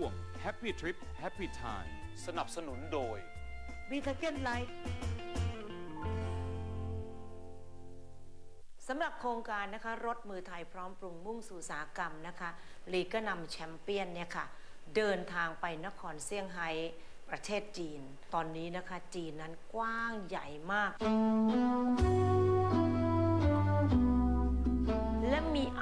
่วง Happy Trip Happy Time สนับสนุนโดย บีทเกนไลท์สำหรับโครงการนะคะรถมือไทยพร้อมปรุงมุ่งสู่สาหกรรมนะคะลีกก็นำแชมเปี้ยนเนี่ยค่ะ เดินทางไปนครเซี่ยงไฮ้ประเทศจีน ตอนนี้นะคะจีนนั้นกว้างใหญ่มาก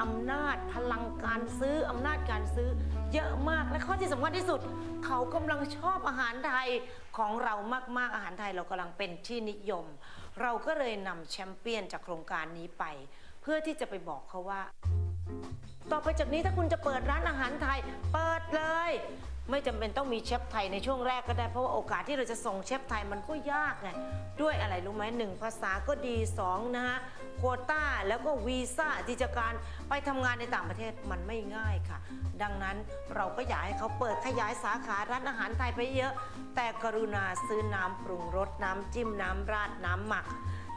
อำนาจพลังการซื้ออำนาจการซื้อ เยอะมากและข้อที่สำคัญที่สุด เขากำลังชอบอาหารไทยของเรามากๆอาหารไทยเรากำลังเป็นที่นิยม เราก็เลยนำแชมเปี้ยนจากโครงการนี้ไป เพื่อที่จะไปบอกเขาว่า ต่อไปจากนี้ถ้าคุณจะเปิดร้านอาหารไทย เปิดเลย ไม่จำเป็นต้องมีเชฟไทยในช่วงแรกก็ได้เพราะว่าโอกาสที่เราจะส่งเชฟไทยมันก็ยากไงด้วยอะไรรู้ไหมหนึ่งภาษาก็ดีสองนะฮะโควต้าแล้วก็วีซ่าที่จะการไปทำงานในต่างประเทศมันไม่ง่ายค่ะ ดังนั้นเราก็อยากให้เขาเปิดขยายสาขาร้านอาหารไทยไปเยอะ แต่กรุณาซื้อน้ำปรุงรสน้ำจิ้มน้ำราดน้ำหมัก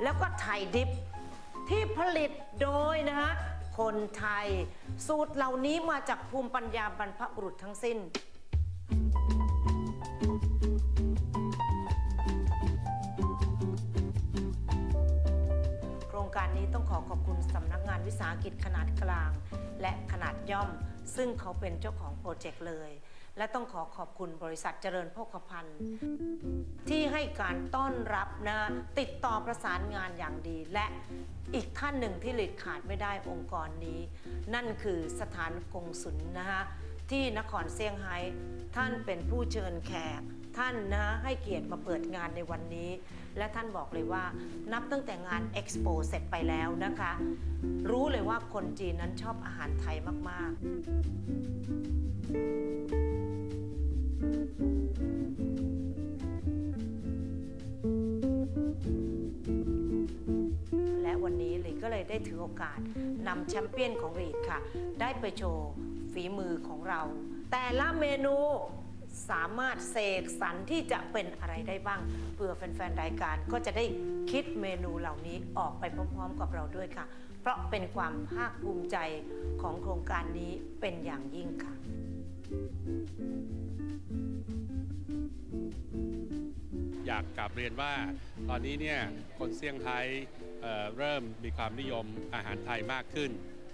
แล้วก็ไทยดิบ ที่ผลิตโดยนะฮะ คนไทย สูตรเหล่านี้มาจากภูมิปัญญาบรรพบุรุษทั้งสิ้น โครงการนี้ต้องขอขอบคุณสำนักงานวิสาหกิจขนาดกลาง และขนาดย่อม ซึ่งเขาเป็นเจ้าของโปรเจกต์เลย และต้องขอขอบคุณบริษัทเจริญโภคภัณฑ์ ที่ให้การต้อนรับนะติดต่อประสานงานอย่างดี และอีกท่านหนึ่งที่หลีดขาดไม่ได้องค์กรนี้ นั่นคือสถานกงสุลนะฮะที่นครเซี่ยงไฮ้ท่านเป็นผู้เชิญแขกท่านนะให้เกียรติมาเปิดงานในวันนี้ และท่านบอกเลยว่า นับตั้งแต่งานเอ็กซ์โปเสร็จไปแล้วนะคะ รู้เลยว่าคนจีนนั้นชอบอาหารไทยมาก ๆ และวันนี้ลีก็เลยได้ถือโอกาสนำแชมเปี้ยนของลีค่ะ ได้ไปโชว์ฝีมือของเรา แต่ละเมนูสามารถเสกสรรที่จะเป็นอะไรได้บ้างเพื่อแฟนๆรายการก็จะได้คิดเมนูเหล่านี้ออกไปพร้อมๆกับเราด้วยค่ะ เพราะเป็นความภาคภูมิใจของโครงการนี้เป็นอย่างยิ่งค่ะ อยากกลับเรียนว่าตอนนี้เนี่ยคนเซี่ยงไฮ้เริ่มมีความนิยมอาหารไทยมากขึ้น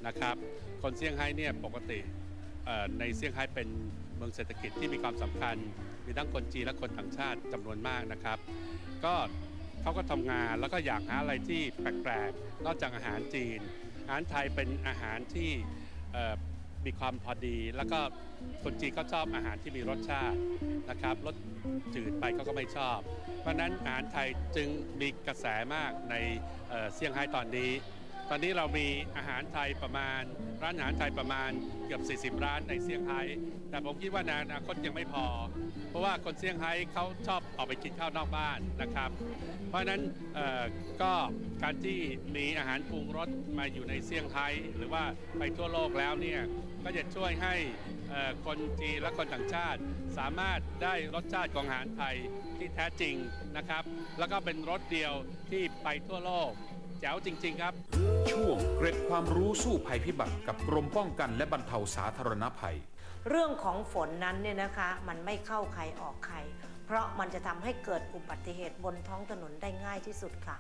นะครับ คนเซี่ยงไฮ้เนี่ยปกติในเซี่ยงไฮ้เป็นเมืองเศรษฐกิจที่มีความสำคัญ มีทั้งคนจีนและคนต่างชาติจำนวนมากนะครับ ก็เขาก็ทำงานแล้วก็อยากหาอะไรที่แปลกๆ นอกจากอาหารจีน อาหารไทยเป็นอาหารที่เมีความพอดี แล้วก็คนจีนก็ชอบอาหารที่มีรสชาตินะครับรสจืดไปเขาก็ไม่ชอบ เพราะนั้นอาหารไทยจึงมีกระแสมากในเซี่ยงไฮ้ตอนนี้ ตอนนี้เรามีอาหารไทยประมาณ ร้านอาหารไทยประมาณเกือบ 40 ร้านในเซี่ยงไฮ้แต่ผมคิดว่าในอนาคตยังไม่พอ เพราะว่าคนเซี่ยงไฮ้เขาชอบออกไปกินข้าวนอกบ้านนะครับ เพราะฉะนั้นก็การที่มีอาหารปรุงรสมาอยู่ในเซี่ยงไฮ้หรือว่าไปทั่วโลกแล้วเนี่ยก็จะช่วยให้คนจีนและคนต่างชาติ สามารถได้รสชาติของอาหารไทยที่แท้จริงนะครับ แล้วก็เป็นรสเดียวที่ไปทั่วโลก แจ๋วจริง ๆ ครับ ช่วงเกร็ดความรู้สู้ภัยพิบัติกับกรมป้องกันและบรรเทาสาธารณภัย เรื่องของฝนนั้นเนี่ยนะคะ มันไม่เข้าใครออกใคร เพราะมันจะทำให้เกิดอุบัติเหตุบนท้องถนนได้ง่ายที่สุดค่ะ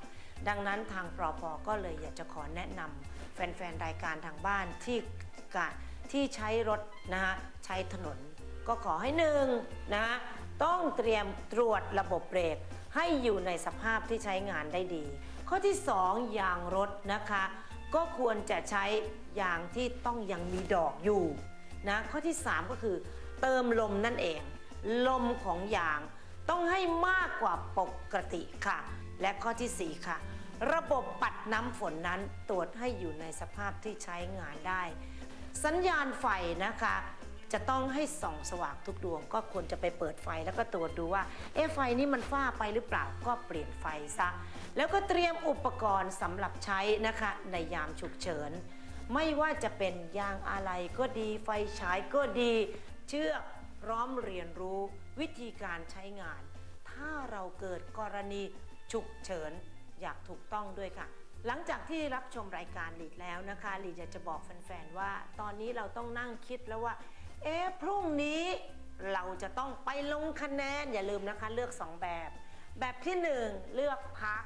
ดังนั้นทางปรปก็เลยอยากจะขอแนะนำแฟน ๆ รายการทางบ้านที่กะที่ใช้รถนะคะใช้ถนน ก็ขอให้หนึ่งนะต้องเตรียมตรวจระบบเบรกให้อยู่ในสภาพที่ใช้งานได้ดี ข้อที่2ยางรถนะคะ ก็ควรจะใช้ยางที่ต้องยังมีดอกอยู่นะข้อที่ 3 ก็คือ เติมลมนั่นเอง ลมของยางต้องให้มากกว่าปกติค่ะ และข้อทีสี่4 ค่ะ ระบบปัดน้ำฝนนั้นตรวจให้อยู่ในสภาพที่ใช้งานได้ สัญญาณไฟนะคะ จะต้องให้ส่องสว่างทุกดวง ก็ควรจะไปเปิดไฟแล้วก็ตรวจดูว่าเอ๊ะไฟนี้มันฝ้าไปหรือเปล่าก็เปลี่ยนไฟซะ แล้วก็เตรียมอุปกรณ์สำหรับใช้นะคะในยามฉุกเฉิน ไม่ว่าจะเป็นยางอะไรก็ดีไฟฉายก็ดี เชือกพร้อมเรียนรู้วิธีการใช้งาน ถ้าเราเกิดกรณีฉุกเฉินอยางถูกต้องด้วยค่ะ หลังจากที่รับชมรายการลีดแล้วนะคะลีดอยากจะบอกแฟนๆว่า ตอนนี้เราต้องนั่งคิดแล้วว่า เอ๊ะพรุ่งนี้เราจะต้องไปลงคะแนนอย่าลืมนะคะเลือก 2 แบบ แบบที่ 1 เลือกพัก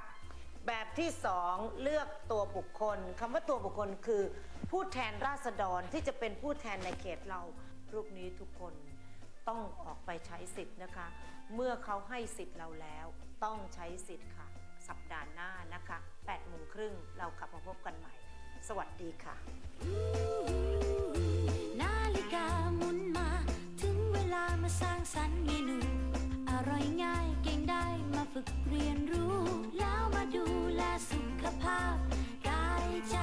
แบบที่ 2 เลือกตัวบุคคลคำว่าตัวบุคคลคือ ผู้แทนราษฎรที่จะเป็นผู้แทนในเขตเราพรุ่งนี้ทุกคนต้องออกไปใช้สิทธิ์นะคะ เมื่อเขาให้สิทธิ์เราแล้ว ต้องใช้สิทธิ์ค่ะ สัปดาห์หน้านะคะ8โมงครึ่งเรากลับมาพบกันใหม่ สวัสดีค่ะ สร้างสรรค์เมนู อร่อยง่ายเก่งได้มาฝึกเรียนรู้ แล้วมาดูแลสุขภาพกายใจ